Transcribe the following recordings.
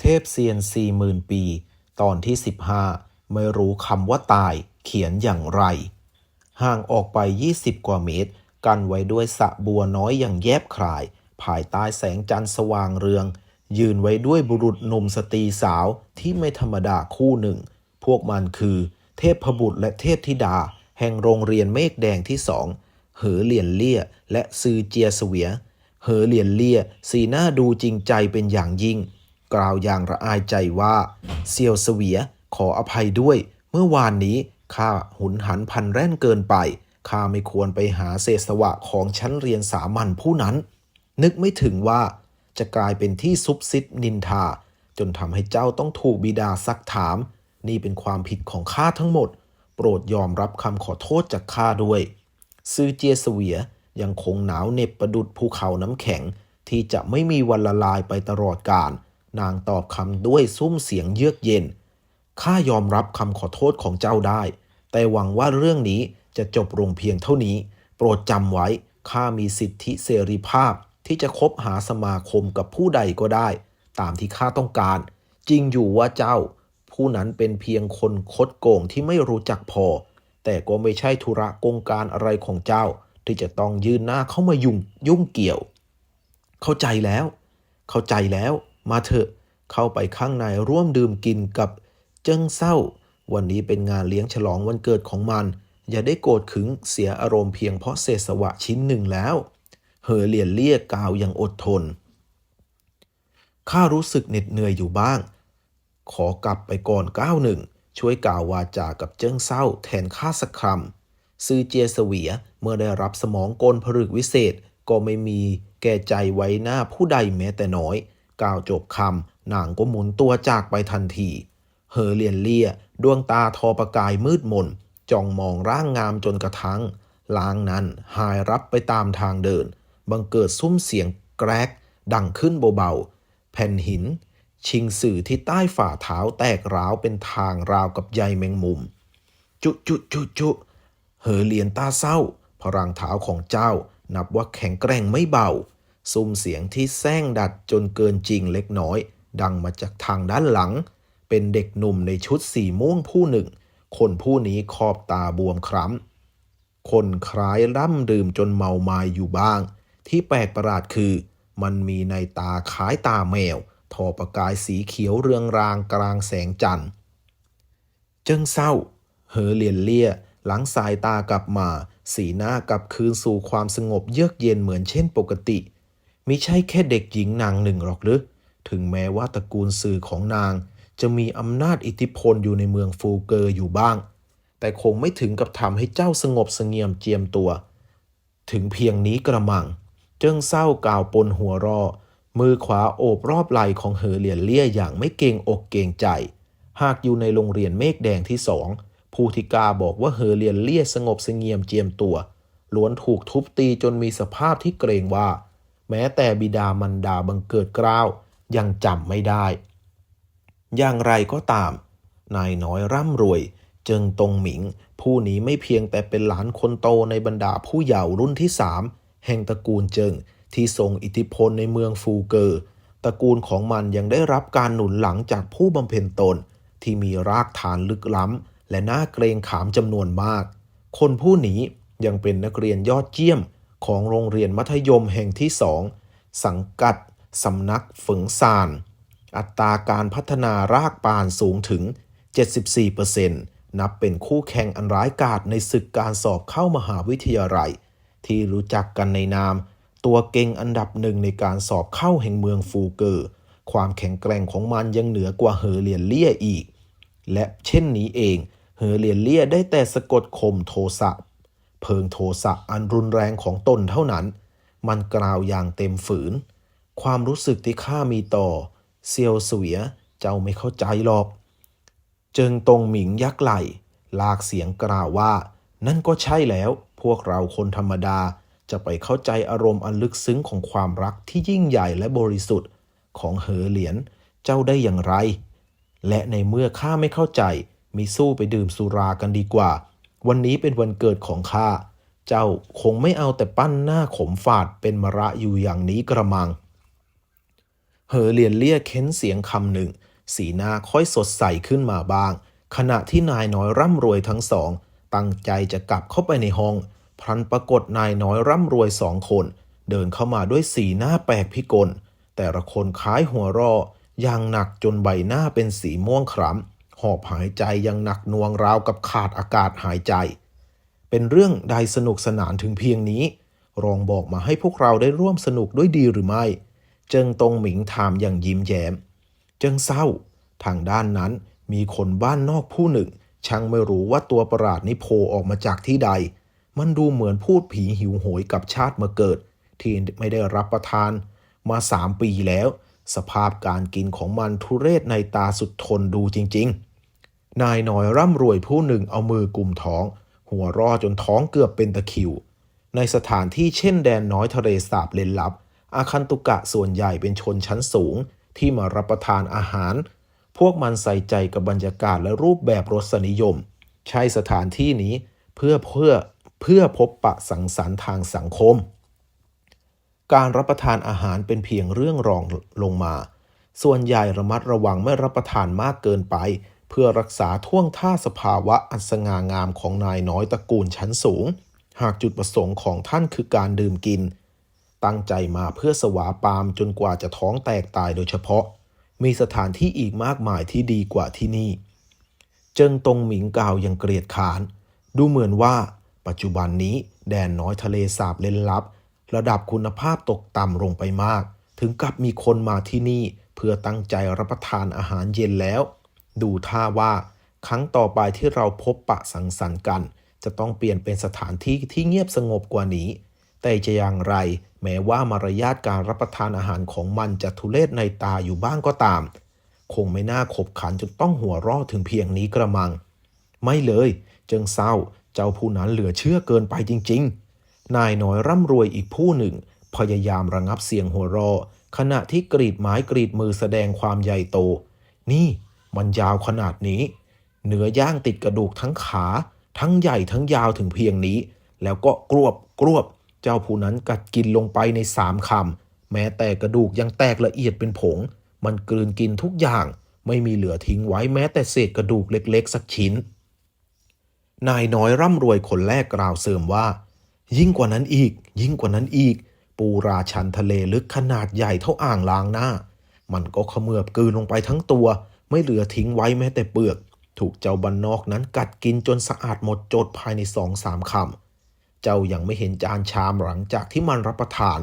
เทพเซียนสี่หมื่นปี ตอนที่ 15 ไม่รู้คำว่าตาย เขียนอย่างไร ห่างออกไป 20 กว่าเมตร กันไว้ด้วยสะบัวน้อยอย่างแยบคลาย ภายใต้แสงจันทร์สว่างเรือง ยืนไว้ด้วยบุรุษหนุ่มสตรีสาวที่ไม่ธรรมดาคู่หนึ่ง พวกมันคือ เทพบุตรและเทพธิดา แห่งโรงเรียนเมฆแดงที่สองเหอเหลียนเลี่ยและซือเจียเสวีย เหอเหลียนเลี่ยสีหน้าดูจริงใจเป็นอย่างยิ่ง กล่าวอย่างระอายใจว่าเซียวเสวียขออภัยด้วย เมื่อวานนี้ข้าหุนหันพันแร่นเกินไปข้าไม่ควรไปหาเศษสวะของชั้นเรียนสามัญผู้นั้น นึกไม่ถึงว่าจะกลายเป็นที่ซุบซิบนินทา จนทำให้เจ้าต้องถูกบิดาซักถาม นี่เป็นความผิดของข้าทั้งหมด โปรดยอมรับคำขอโทษจากข้าด้วย ซือเจียเสวียยังคงหนาวเหน็บประดุดภูเขาน้ำแข็งที่จะไม่มีวันละลายไปตลอดกาล นางตอบคำด้วยซุ้มเสียงเยือกเย็น ข้ายอมรับคำขอโทษของเจ้าได้ แต่หวังว่าเรื่องนี้จะจบลงเพียงเท่านี้ โปรดจำไว้ ข้ามีสิทธิเสรีภาพที่จะคบหาสมาคมกับผู้ใดก็ได้ ตามที่ข้าต้องการ จริงอยู่ว่าเจ้า ผู้นั้นเป็นเพียงคนคดโกงที่ไม่รู้จักพอ แต่ก็ไม่ใช่ธุระกงการอะไรของเจ้า ที่จะต้องยืนหน้าเข้ามายุ่งยุ่งเกี่ยว เข้าใจแล้ว เข้าใจแล้ว มาเถอะเข้าไปข้างในร่วมดื่มกินกับเจิ้งเศร้า วันนี้เป็นงานเลี้ยงฉลองวันเกิดของมัน อย่าได้โกรธขึงเสียอารมณ์เพียงเพราะเศษสวะชิ้นหนึ่งแล้ว เหอเหลียนเรียกกล่าวอย่างอดทน ข้ารู้สึกเหน็ดเหนื่อยอยู่บ้าง ขอกลับไปก่อนก้าวหนึ่ง ช่วยกล่าววาจากับเจิ้งเศร้า แทนข้าสักคำซือเจียเสวียเมื่อได้รับสมองกลผลึกวิเศษก็ไม่มีแก่ใจไว้หน้าผู้ใดแม้แต่น้อย กล่าวจบคำนางก็หมุนตัวจากไปทันทีเหอเลียนเลียดวงตาทอประกายมืดมนจ้องมองร่างงามจนกระทั่งล้างนั้นหายรับไปตามทางเดิน บังเกิดซุ้มเสียงแกรก ดังขึ้นเบาๆ แผ่นหิน ชิงสื่อที่ใต้ฝ่าเท้าแตกร้าวเป็นทางราวกับใยแมงมุม จุจุจุจุเหอเลียนตาเศร้า พลังเท้าของเจ้านับว่าแข็งแกร่งไม่เบา ซุ้มเสียงที่แซงดัดจนเกินจริงเล็กน้อย ดังมาจากทางด้านหลัง เป็นเด็กหนุ่มในชุดสีม่วงผู้หนึ่ง คนผู้นี้ขอบตาบวมคล้ำ คนคล้ายร่ำดื่มจนเมาไมาอยู่บ้าง ที่แปลกประหลาดคือ มันมีในตาคล้ายตาแมว ทอประกายสีเขียวเรืองรางกลางแสงจันทร์เจิ้งเศร้า เหอเลียนเลี่ยหลังสายตากลับมา สีหน้ากลับคืนสู่ความสงบเยือกเย็นเหมือนเช่นปกติ มิใช่แค่เด็กหญิงนางหนึ่งหรอกหรือ ถึงแม้ว่าตระกูลสื่อของนาง จะมีอำนาจอิทธิพลอยู่ในเมืองฟูเกอร์อยู่บ้าง แต่คงไม่ถึงกับทำให้เจ้าสงบเสงี่ยมเจียมตัว ถึงเพียงนี้กระมัง เจิ้งเศร้ากล่าวปนหัวรอมือขวาโอบรอบไหล่ของเหอเหลียนเลี่ยอย่างไม่เกรงอกเกรงใจ หากอยู่ในโรงเรียนเมฆแดงที่สองผู้ที่กาบอกว่าเหอเลียนเลี่ยสงบเสงี่ยมเจียมตัวล้วนถูกทุบตีจนมีสภาพที่เกรงว่า แม้แต่บิดามันดาบังเกิดกล้าวยังจำไม่ได้ อย่างไรก็ตาม นายน้อยร่ำรวยเจิงตงหมิง ผู้นี้ไม่เพียงแต่เป็นหลานคนโตในบรรดาผู้เยาว์รุ่นที่สามแห่งตระกูลเจิงที่ทรงอิทธิพลในเมืองฟูเกอร์ตระกูลของมันยังได้รับการหนุนหลังจากผู้บำเพ็ญตน ที่มีรากฐานลึกล้ำ และน่าเกรงขามจำนวนมาก คนผู้นี้ยังเป็นนักเรียนยอดเยี่ยม ของโรงเรียนมัธยมแห่งที่สองสังกัดสำนักฝึงซาน อัตราการพัฒนารากปานสูงถึง 74%นับเป็นคู่แข่งอันร้ายกาจในศึกการสอบเข้ามหาวิทยาลัย ที่รู้จักกันในนาม ตัวเก่งอันดับหนึ่งในการสอบเข้าแห่งเมืองฟูเกอร์ ความแข็งแกร่งของมันยังเหนือกว่าเหอเหลียนเลี่ยอีก และเช่นนี้เองเหอเหลียนเลี่ยได้แต่สะกดข่มโทสะ เพิงโทสะอันรุนแรงของตนเท่านั้น มันกล่าวอย่างเต็มฝืน ความรู้สึกที่ข้ามีต่อ เซียวเสวียเจ้าไม่เข้าใจหรอก เจิงตงหมิงยักไหลลากเสียงกล่าวว่า นั่นก็ใช่แล้ว พวกเราคนธรรมดาจะไปเข้าใจอารมณ์อันลึกซึ้งของความรักที่ยิ่งใหญ่และบริสุทธิ์ของเหอเหลียนเจ้าได้อย่างไร และในเมื่อข้าไม่เข้าใจ มีสู้ไปดื่มสุรากันดีกว่า วันนี้เป็นวันเกิดของข้า เจ้าคงไม่เอาแต่ปั้นหน้าขมฝาดเป็นมระอยู่อย่างนี้กระมัง เหอเลียนเลี่ยเค้นเสียงคำหนึ่ง สีหน้าค่อยสดใสขึ้นมาบ้าง ขณะที่นายน้อยร่ำรวยทั้งสอง ตั้งใจจะกลับเข้าไปในห้อง พลันปรากฏนายน้อยร่ำรวยสองคน เดินเข้ามาด้วยสีหน้าแปลกพิกล แต่ละคนคล้ายหัวรออย่างหนักจนใบหน้าเป็นสีม่วงคล้ำ หอบหายใจยังหนักหน่วงราวกับขาดอากาศหายใจ เป็นเรื่องใดสนุกสนานถึงเพียงนี้ รองบอกมาให้พวกเราได้ร่วมสนุกด้วยดีหรือไม่ เจิงตงหมิงถามอย่างยิ้มแย้ม เจิงเศร้า ทางด้านนั้นมีคนบ้านนอกผู้หนึ่ง ช่างไม่รู้ว่าตัวประหลาดนี้โผล่ออกมาจากที่ใด มันดูเหมือนพูดผีหิวโหยกับชาติมาเกิด ที่ไม่ได้รับประทานมาสามปีแล้ว สภาพการกินของมันทุเรศในตาสุดทนดูจริง ๆ นายน้อยร่ำรวยผู้หนึ่งเอามือกุมท้อง หัวรอจนท้องเกือบเป็นตะคิว ในสถานที่เช่นแดนน้อยทะเลสาบเลนลับ อาคันตุกะส่วนใหญ่เป็นชนชั้นสูงที่มารับประทานอาหาร พวกมันใส่ใจกับบรรยากาศและรูปแบบรสนิยม ใช้สถานที่นี้เพื่อเพื่อเพื่อพบปะสังสรรค์ทางสังคม การรับประทานอาหารเป็นเพียงเรื่องรองลงมา ส่วนใหญ่ระมัดระวังไม่รับประทานมากเกินไป เพื่อรักษาท่วงท่าสภาวะอันสง่างามของนายน้อยตระกูลชั้นสูง หากจุดประสงค์ของท่านคือการดื่มกิน ตั้งใจมาเพื่อสวาปามจนกว่าจะท้องแตกตายโดยเฉพาะ มีสถานที่อีกมากมายที่ดีกว่าที่นี่ เจิงตงหมิงกล่าวอย่างเกลียดขาน ดูเหมือนว่า ปัจจุบันนี้แดนน้อยทะเลสาบเล่นลับ ระดับคุณภาพตกต่ำลงไปมาก ถึงกับมีคนมาที่นี่เพื่อตั้งใจรับประทานอาหารเย็นแล้ว ดูท่าว่าครั้งต่อไปที่เราพบปะสังสรรค์กัน จะต้องเปลี่ยนเป็นสถานที่ที่เงียบสงบกว่านี้ แต่จะอย่างไร แม้ว่ามารยาทการรับประทานอาหารของมันจะทุเลศในตาอยู่บ้างก็ตาม คงไม่น่าขบขันจนต้องหัวเรอดถึงเพียงนี้กระมัง ไม่เลยเจิงเศร้าเจ้าผู้นั้นเหลือเชื่อเกินไปจริง ๆ นายน้อยร่ำรวยอีกผู้หนึ่ง พยายามระงับเสียงหัวเราะขณะที่กรีดไม้กรีดมือแสดงความใหญ่โต นี่ มันยาวขนาดนี้ เนื้อย่างติดกระดูกทั้งขา ทั้งใหญ่ทั้งยาวถึงเพียงนี้ แล้วก็กรวบกรวบ เจ้าผู้นั้นกัดกินลงไปในสามคำแม้แต่กระดูกยังแตกละเอียดเป็นผง มันกลืนกินทุกอย่าง ไม่มีเหลือทิ้งไว้แม้แต่เศษกระดูกเล็กๆ สักชิ้น นายน้อยร่ำรวยคนแรกกล่าวเสริมว่า ยิ่งกว่านั้นอีก ยิ่งกว่านั้นอีก ปูราชันทะเลลึกขนาดใหญ่เท่าอ่างล้างหน้า มันก็เขมือบกลืนลงไปทั้งตัว ไม่เหลือทิ้งไว้แม้แต่เปลือก ถูกเจ้าบันนอกนั้นกัดกินจนสะอาดหมดจดภายในสองสามคำ เจ้ายังไม่เห็นจานชามหลังจากที่มันรับประทาน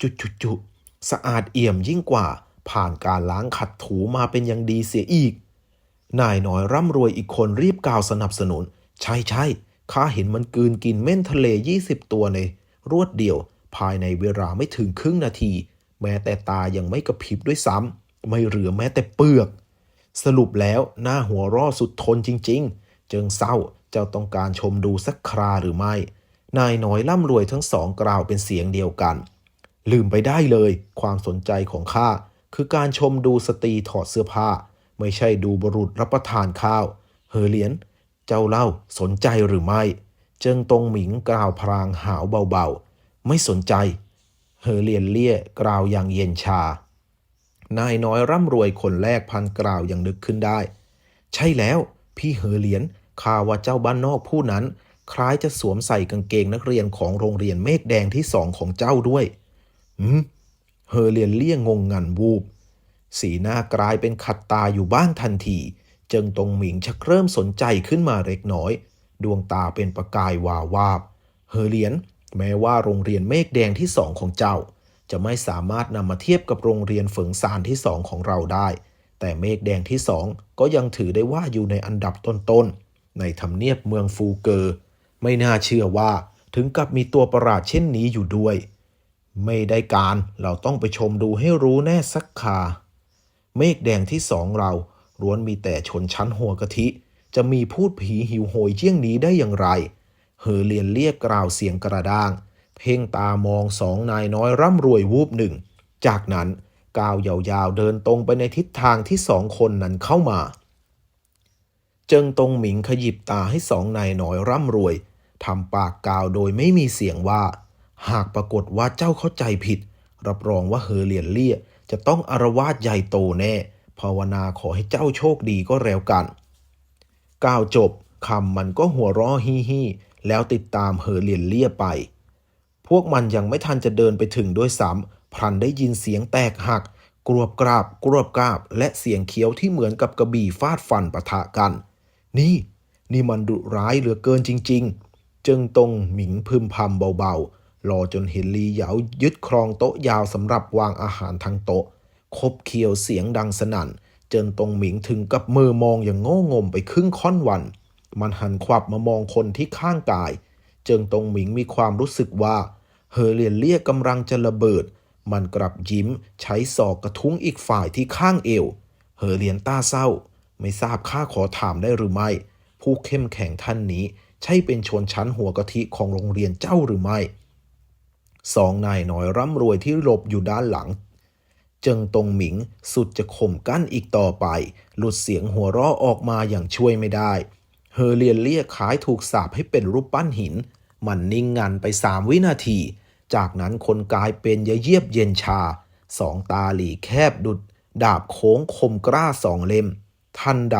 จุจุจุสะอาดเอี่ยมยิ่งกว่า ผ่านการล้างขัดถูมาเป็นอย่างดีเสียอีก นายน้อยร่ำรวยอีกคนรีบกล่าวสนับสนุน ใช่ใช่ข้าเห็นมันกืนกินเม่นทะเล20ตัวใน รวดเดียวภายในเวลาไม่ถึงครึ่งนาที แม้แต่ตายังไม่กระพริบด้วยซ้ำไม่เหลือแม้แต่เปลือก สรุปแล้วหน้าหัวร่อสุดทนจริงๆเจิงเศร้าเจ้าต้องการชมดูสักคราหรือไม่ นายน้อยร่ำรวยทั้งสองกล่าวเป็นเสียงเดียวกัน ลืมไปได้เลย ความสนใจของข้าคือการชมดูสตรีถอดเสื้อผ้า ไม่ใช่ดูบุรุษรับประทานข้าว เฮอเหลียน เจ้าเล่าสนใจหรือไม่ เจิงตงหมิงกล่าวพรางหาวเบาๆ ไม่สนใจ เฮอเหลียนเลี่ยกล่าวอย่างเย็นชา นายน้อยร่ำรวยคนแรกพันกล่าวอย่างนึกขึ้นได้ ใช่แล้ว พี่เหอเหลียนข่าวว่าเจ้าบ้านนอกผู้นั้น คล้ายจะสวมใส่กางเกงนักเรียนของโรงเรียนเมฆแดงที่สองของเจ้าด้วยหืม เฮอเหลียนเลี่ยงงงงันวูบ สีหน้ากลายเป็นขัดตาอยู่บ้างทันทีจิงตรงหมิงชักเริ่มสนใจขึ้นมาเล็กน้อย ดวงตาเป็นประกายวาวาบ เฮอเหลียน แม้ว่าโรงเรียนเมฆแดงที่สองของเจ้า จะไม่สามารถนำมาเทียบกับโรงเรียนเฝิงซานที่สองของเราได้ แต่เมฆแดงที่สองก็ยังถือได้ว่าอยู่ในอันดับต้นๆ ในทำเนียบเมืองฟูเกอร์ ไม่น่าเชื่อว่าถึงกับมีตัวประหลาดเช่นนี้อยู่ด้วย ไม่ได้การเราต้องไปชมดูให้รู้แน่สักคา เมฆแดงที่สองเราล้วนมีแต่ชนชั้นหัวกะทิ จะมีพูดผีหิวโหยเยี่ยงนี้ได้อย่างไร เฮอเลียนเรียกกล่าวเสียงกระด้าง เพ่งตามองสองนายน้อยร่ำรวยวูบหนึ่ง จากนั้นก้าวยาวๆเดินตรงไปในทิศทางที่สองคนนั้นเข้ามา เจิงตรงหมิงขยิบตาให้สองนายน้อยร่ำรวยทำปากกล่าวโดยไม่มีเสียงว่า หากปรากฏว่าเจ้าเข้าใจผิด รับรองว่าเฮอเลียนเลี่ยจะต้องอารวาสใหญ่โตแน่ ภาวนาขอให้เจ้าโชคดีก็แล้วกันก้าวจบคำมันก็หัวเราะฮีฮีแล้วติดตามเหอเหลียนเลี่ยไป พวกมันยังไม่ทันจะเดินไปถึงด้วยซ้ำพลันได้ยินเสียงแตกหัก กรวบกราบ กรวบกราบ และเสียงเคี้ยวที่เหมือนกับกระบี่ฟาดฟันปะทะกัน นี่ นี่มันดุร้ายเหลือเกินจริงๆเจิงตรงหมิงพึมพำเบาๆ รอจนเห็นลีเหยายึดครองโต๊ะยาวสำหรับวางอาหารทั้งโต๊ะ คบเคี้ยวเสียงดังสนั่นเจิงตรงหมิงถึงกับมือมองอย่างโง่งมไปครึ่งค่อนวัน มันหันขวับมามองคนที่ข้างกาย เจิงตรงหมิงมีความรู้สึกว่า เฮอเลียนเลี่ยกำลังจะระเบิด มันกลับยิ้มใช้ศอกกระทุ้งอีกฝ่ายที่ข้างเอว เฮอเลียนต้าเศร้า ไม่ทราบข้าขอถามได้หรือไม่ ผู้เข้มแข็งท่านนี้ ใช่เป็นชนชั้นหัวกะทิของโรงเรียนเจ้าหรือไม่สองนายน้อยร่ำรวยที่หลบอยู่ด้านหลัง เจิงตงหมิงสุดจะข่มกั้นอีกต่อไป หลุดเสียงหัวเราะออกมาอย่างช่วยไม่ได้ เฮอเลียนเลี่ยคล้ายถูกสาปให้เป็นรูปปั้นหิน มันนิ่งงันไปสามวินาที จากนั้นคนกายเป็นเยเยียบเย็นชา สองตาหลีแคบดุด ดาบโค้งคมกล้าสองเล่ม ทันใด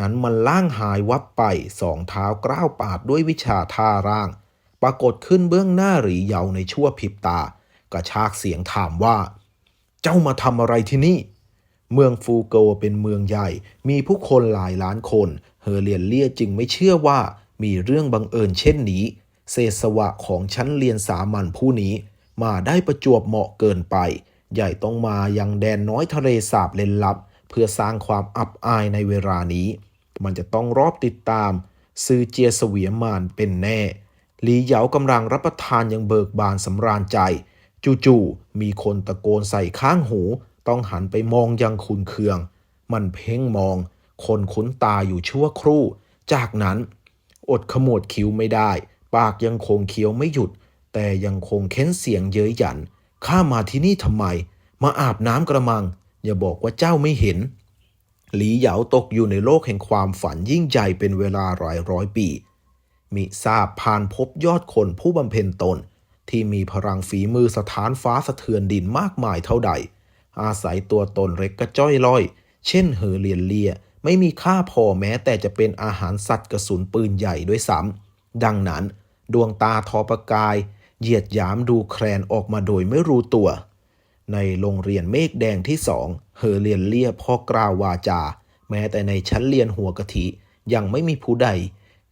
นั้นมันล่างหายวับไปสองเท้ากล้าวปาดด้วยวิชาท่าร่าง ปรากฏขึ้นเบื้องหน้าหรีเยาในชั่วพริบตา กระชากเสียงถามว่า เจ้ามาทำอะไรที่นี่เมืองฟูโกเป็นเมืองใหญ่ มีผู้คนหลายล้านคน เฮอเลียนเลียจึงไม่เชื่อว่ามีเรื่องบังเอิญเช่นนี้ เศษสวะของชั้นเรียนสามัญผู้นี้ มาได้ประจวบเหมาะเกินไป ใหญ่ต้องมายังแดนน้อยทะเลสาบเลนลับ เพื่อสร้างความอับอายในเวลานี้ มันจะต้องรอบติดตาม ซื้อเจียเสวียมานเป็นแน่หลีเหยากำลังรับประทานอย่างเบิกบานสำราญใจ จู่ๆมีคนตะโกนใส่ข้างหู ต้องหันไปมองยังคุนเคือง มันเพ่งมอง คนคุ้นตาอยู่ชั่วครู่ จากนั้น อดขมวดคิ้วไม่ได้ ปากยังคงเคี้ยวไม่หยุด แต่ยังคงเค้นเสียงเย้ยหยัน ข้ามาที่นี่ทำไม มาอาบน้ำกระมัง อย่าบอกว่าเจ้าไม่เห็น หลีเหยาตกอยู่ในโลกแห่งความฝันยิ่งใหญ่เป็นเวลาหลายร้อยปี มิทราบผ่านพบยอดคนผู้บำเพ็ญตน ที่มีพลังฝีมือสถานฟ้าสะเทือนดินมากมายเท่าใด อาศัยตัวตนเล็กกระจ้อยล่อย เช่นเหอเลียนเลียไม่มีค่าพอแม้แต่จะเป็นอาหารสัตว์กระสุนปืนใหญ่ด้วยซ้ำดังนั้น ดวงตาทอประกาย เหยียดหยามดูแคลนออกมาโดยไม่รู้ตัว ในโรงเรียนเมฆแดงที่สองเฮอเลียนเลียพ่อกล่าววาจา แม้แต่ในชั้นเรียนหัวกะทิยังไม่มีผู้ใด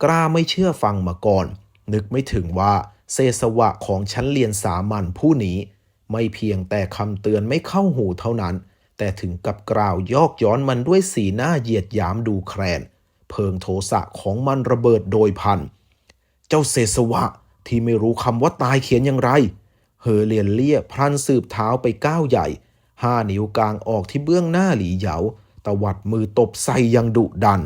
กล้าไม่เชื่อฟังมาก่อน นึกไม่ถึงว่าเศสวะของชั้นเรียนสามัญผู้นี้ ไม่เพียงแต่คำเตือนไม่เข้าหูเท่านั้น แต่ถึงกับกล่าวยอกย้อนมันด้วยสีหน้าเหยียดหยามดูแคลน เพิงโทสะของมันระเบิดโดยพัน เจ้าเศษสวะที่ไม่รู้คำว่าตายเขียนอย่างไรเฮอเลียนเลี่ยพลันสืบเท้าไปก้าวใหญ่ ห้านิ้วกลางออกที่เบื้องหน้าหลีเหยาตวัดมือตบใส่อยังดุดัน